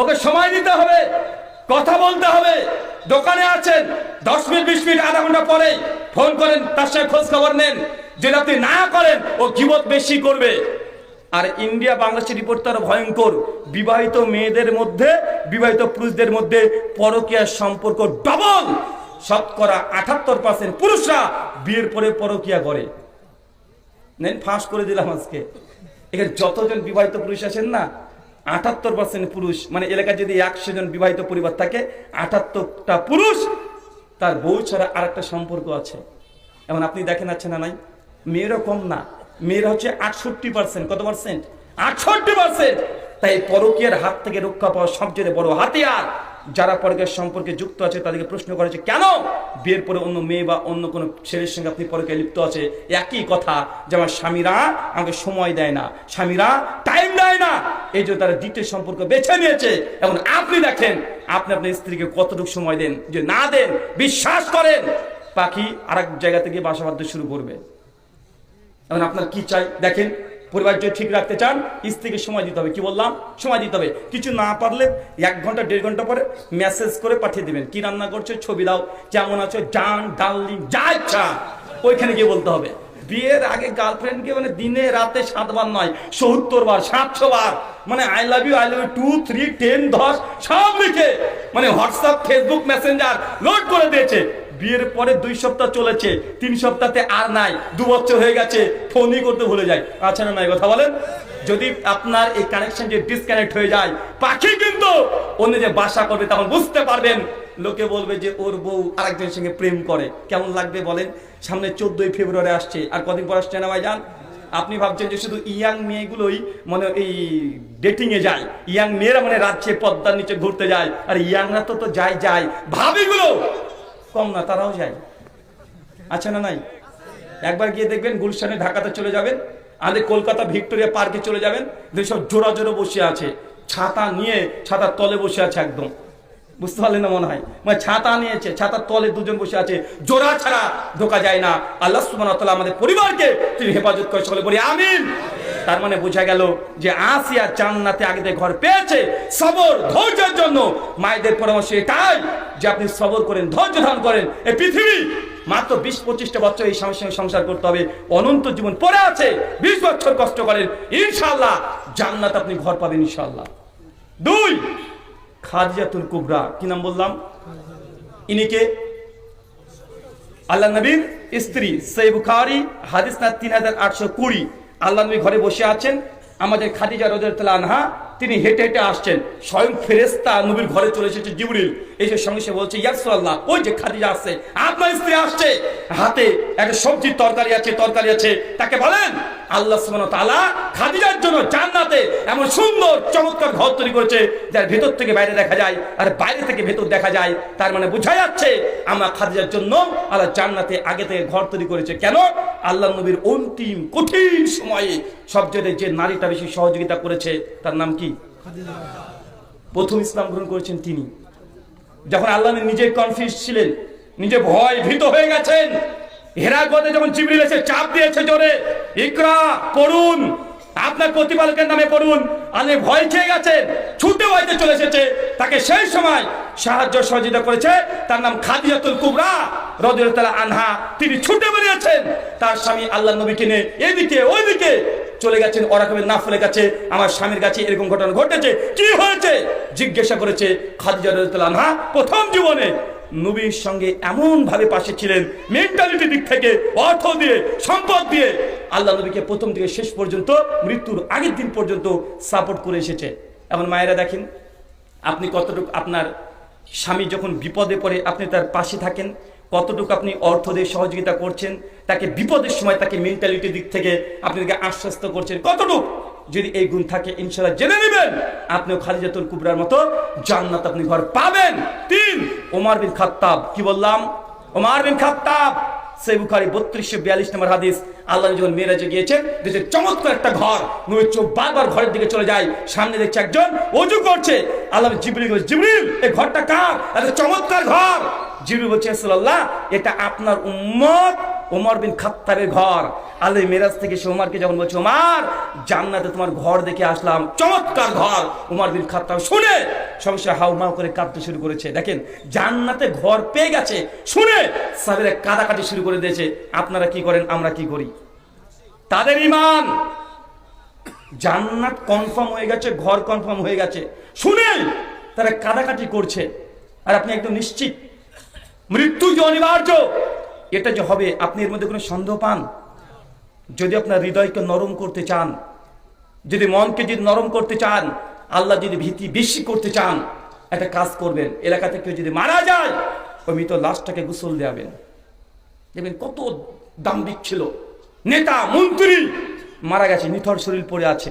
ওকে সময় দিতে হবে, কথা বলতে হবে। দোকানে আছেন, দশ মিনিট, বিশ মিনিট, আধা ঘণ্টা পরে ফোন করেন, তার সঙ্গে খোঁজ খবর নেন। যদি আপনি না করেন, ও কিবত বেশি করবে। আর ইন্ডিয়া বাংলাদেশের রিপোর্ট তার ভয়ঙ্কর। বিবাহিত মেয়েদের মধ্যে, বিবাহিত পুরুষদের মধ্যে পরকীয়ার সম্পর্ক ডবল শতকরা আঠাত্তর পার্সেন্ট পুরুষরা বিয়ের পরে পরকীয়া করে। নেন, ফাঁস করে দিলাম আজকে। এখানে যতজন বিবাহিত পুরুষ আছেন না আটাত্তর পার্সেন্ট পুরুষ মানে এলাকায় যদি একশো জন বিবাহিত পরিবার থাকে, আটাত্তরটা পুরুষ, তার বউ ছাড়া আর একটা সম্পর্ক আছে। এমন আপনি দেখেন আছে না নাই? মেয়েরও কম না। মেয়েরা হচ্ছে আটষট্টি পার্সেন্ট কত পার্সেন্ট আটষট্টি পার্সেন্ট তাই পরকীয়ার হাত থেকে রক্ষা পাওয়া সবচেয়ে বড় হাতিয়ার। যারা পরকের সম্পর্কে যুক্ত আছে, তাদেরকে প্রশ্ন করেছে কেন? বিয়ের পরে অন্য মেয়ে বা অন্য কোনো ছেলের সঙ্গে আপনি পরকে লিপ্ত আছে? একই কথা, যে আমার স্বামীরা আমাকে সময় দেয় না, স্বামীরা টাইম দেয় না। এই জন্য তারা দ্বিতীয় সম্পর্ক বেছে নিয়েছে। এবং আপনি দেখেন, আপনি আপনার স্ত্রীকে কতটুকু সময় দেন? যে না দেন, বিশ্বাস করেন, পাখি আর এক জায়গা থেকে বাসা বাঁধতে শুরু করবে। এখন আপনার কি চাই? দেখেন পরিবার যদি ঠিক রাখতে চান, স্ত্রীকে সময় দিতে হবে। কি বললাম? সময় দিতে হবে। কিছু না পারলে এক ঘণ্টা, দেড় ঘণ্টা পরে মেসেজ করে পাঠিয়ে দেবেন। কি রান্না করছ? ছবি দাও। কেমন আছো, জান ডার্লিং যা ইচ্ছা। ওইখানে গিয়ে বলতে হবে। বিয়ের আগে গার্লফ্রেন্ডকে মানে দিনে, রাতে সাতবার নয় সত্তর বার সাতশো বার মানে I love you I love you two three ten দশ, সব লিখে। মানে হোয়াটসঅ্যাপ ফেসবুক মেসেঞ্জার লোড করে দিয়েছে। বিয়ের পরে দুই সপ্তাহ চলেছে, তিন সপ্তাহতে আর নাই, দু বছর হয়ে গেছে, ফোনই করতে ভুলে যায়। আচ্ছা না নাই কথা বলেন। যদি আপনার এই কানেকশন যে ডিসকানেক্ট হয়ে যায়, পাখি কিন্তু অন্য যে বাসা করবে তখন বুঝতে পারবেন। লোকে বলবে যে, ওর বউ আরেকজনের সঙ্গে প্রেম করে। কেমন লাগবে বলেন? সামনে চোদ্দই ফেব্রুয়ারি আসছে। আর কদিন পর আসছে না ভাই যান আপনি ভাবছেন যে শুধু ইয়াং মেয়েগুলোই মানে এই ডেটিং এ যায়। ইয়াং মেয়েরা মানে রাজ্যে পদ্মার নিচে ঘুরতে যায়। আর ইয়াংরা তো তো যায় যায়। ভাবিগুলো কম না, তারাও যায়। আচ্ছা না নাই? একবার গিয়ে দেখবেন গুলশানে ঢাকাতে চলে যাবেন আমাদের কলকাতা ভিক্টোরিয়া পার্কে চলে যাবেন সব জোড়া জোড়ো বসে আছে। ছাতা নিয়ে, ছাতার তলে বসে আছে একদম। বুঝতে পারলেন না মনে হয়? মানে ছাতা নিয়েছে, ছাতার তলে দুজন বসে আছে। জোড়া ছাড়া ঢোকা যায় না। আল্লাহ তাআলা আমাদের পরিবারকে তিনি হেফাজত করে, সকলে বলি, আমিন। তার মানে বোঝা গেল যে আসিয়া জান্নাতে আগে থেকে ঘর পেয়েছে সবর, ধৈর্যের জন্য। মায়েদের পরামর্শ এটাই যে আপনি সবর করেন, ধৈর্য ধারণ করেন। এই পৃথিবী মাত্র বিশ পঁচিশটা বছর এই স্বামীর সঙ্গে সংসার করতে হবে। অনন্ত জীবন পরে আছে, বিশ বছর কষ্ট করেন। ইনশাল্লাহ জান্নাত আপনি ঘর পাবেন ইনশাল্লাহ দুই, খাদিজাতুল কুবরা। কি নাম বললাম? ইনিকে আল্লাহ নবীর স্ত্রী। সই বুখারি, হাদিস না তিন হাজার আটশো কুড়ি। আল্লাহ নবী ঘরে বসে আছেন, আমাদের খাদিজা রোজার আনহা, তিনি হেঁটে হেঁটে আসছেন। স্বয়ং ফেরেস্তা নবীর ঘরে চলে এসেছে জিবরিল। এসে সঙ্গে সে বলছে ইয়াসুল্লাহ ওই যে খাদিজা আসছে, আপনার স্ত্রী আসছে। হাতে একটা সবজির তরকারি আছে তরকারি আছে, তাকে বলেন, আল্লাহ সুবহানাহু তাআলা খাদিজার জন্য জান্নাতে এমন সুন্দর, চমৎকার ঘর তৈরি করেছে, যার ভেতর থেকে বাইরে দেখা যায়, আর বাইরে থেকে ভেতর দেখা যায়, তার মানে বোঝা যাচ্ছে আমরা খাদিজার জন্য আল্লাহ জান্নাতে আগে থেকে ঘর তৈরি করেছে। কেন? আল্লাহ নবীর অন্তিম কঠিন সময়ে সবচেয়ে যে নারীটা বেশি সহযোগিতা করেছে, তার নাম কি? প্রথম ইসলাম গ্রহণ করেছেন তিনি। যখন আল্লাহ নিজে কনফিউজ ছিলেন, নিজে ভয় ভীত হয়ে গেছেন হেরাগতে যখন জিবরিল এসে চাপ দিয়েছে জোরে, ইকরা, পড়ুন। আপনার প্রতিপালকের নামে পড়ুন। আপনি ভয় খেয়ে গেছেন ছুটে ভয়তে চলে এসেছে। তাকে সেই সময় সাহায্য সহযোগিতা করেছে। তার নাম খাদিজাতুল কুবরা রদিয়াল্লাহু আনহা। তিনি ছুটে বেরিয়েছেন। তার স্বামী আল্লাহ নবীকে নিয়ে এদিকে ওইদিকে চলে গেছেন ওরাকমের নাফলের কাছে। আমার স্বামীর কাছে এরকম ঘটনা ঘটেছে। কি হয়েছে? জিজ্ঞাসা করেছে খাদিজা রাদিয়াল্লাহু আনহা প্রথম জীবনে। নবীর সঙ্গে এমন ভাবে পাশে ছিলেন মেন্টালিটি দিক থেকে, অর্থ দিয়ে, সম্পদ দিয়ে। আল্লাহ নবীকে প্রথম থেকে শেষ পর্যন্ত, মৃত্যুর আগের দিন পর্যন্ত সাপোর্ট করে এসেছে। এমন মায়েরা দেখেন, আপনি কতটুকু আপনার স্বামী যখন বিপদে পড়ে, আপনি তার পাশে থাকেন, কতটুকু আপনি অর্থ দিয়ে সহযোগিতা করছেন, তাকে বিপদের সময় তাকে মেন্টালিটির দিক থেকে আপনি তাকে আশ্বস্ত করছেন, কতটুকু? যদি এই গুণ থাকে ইনশাল্লাহ জেনে নেবেন। আপনিও খালিজাতুল কুবরার মতো জান্নাত আপনি ঘর পাবেন। তিন ওমার বিন খাত্তাব। কি বললাম? ওমার বিন খাত্তাব। বত্রিশশো বিয়াল্লিশ নম্বর হাদিস। আল্লাহ যখন দেখছে চমৎকার একটা ঘর। বারবার ঘরের দিকে চলে যায়। সামনে দেখছে একজন অজু করছে। আল্লাহ জিবরিল জিবরিল, এই ঘরটা কার? চমৎকার ঘর। জিবরিল বলছে রাসূলুল্লাহ, এটা আপনার উম্মত ওমর বিন খাত্তাবের ঘর। আলে মেরাজ থেকে সে ওমরকে যখন বলছে, ওমার, জান্নাতে তোমার ঘর দেখে আসলাম, চমৎকার ঘর। ওমর বিন খাত্তাব শুনে সঙ্গে সঙ্গে হাউ মাউ করে কাঁদতে শুরু করেছে। দেখেন, জান্নাতে ঘর পেয়ে গেছে, শুনে সাহেবেরা কাদাকাটি শুরু করে দিয়েছে। আপনারা কি করেন, আমরা কি করি? তাদের ইমান জান্নাত কনফার্ম হয়ে গেছে, ঘর কনফার্ম হয়ে গেছে। শুনে তারা কাদাকাটি করছে। আর আপনি একদম নিশ্চিত? মৃত্যু যে অনিবার্য, এটা যে হবে, আপনি এর মধ্যে কোনো সন্দেহ পান? যদি আপনার হৃদয়কে নরম করতে চান, যদি মনকে যদি নরম করতে চান, আল্লাহ যদি ভীতি বেশি করতে চান, একটা কাজ করবেন। এলাকাতে কেউ যদি মারা যায়, ওই মৃত লাশটাকে গোসল দেওয়াবেন। দেখবেন কত দাম্ভিক ছিল। নেতা, মন্ত্রী মারা গেছে, নিথর শরীর পড়ে আছে।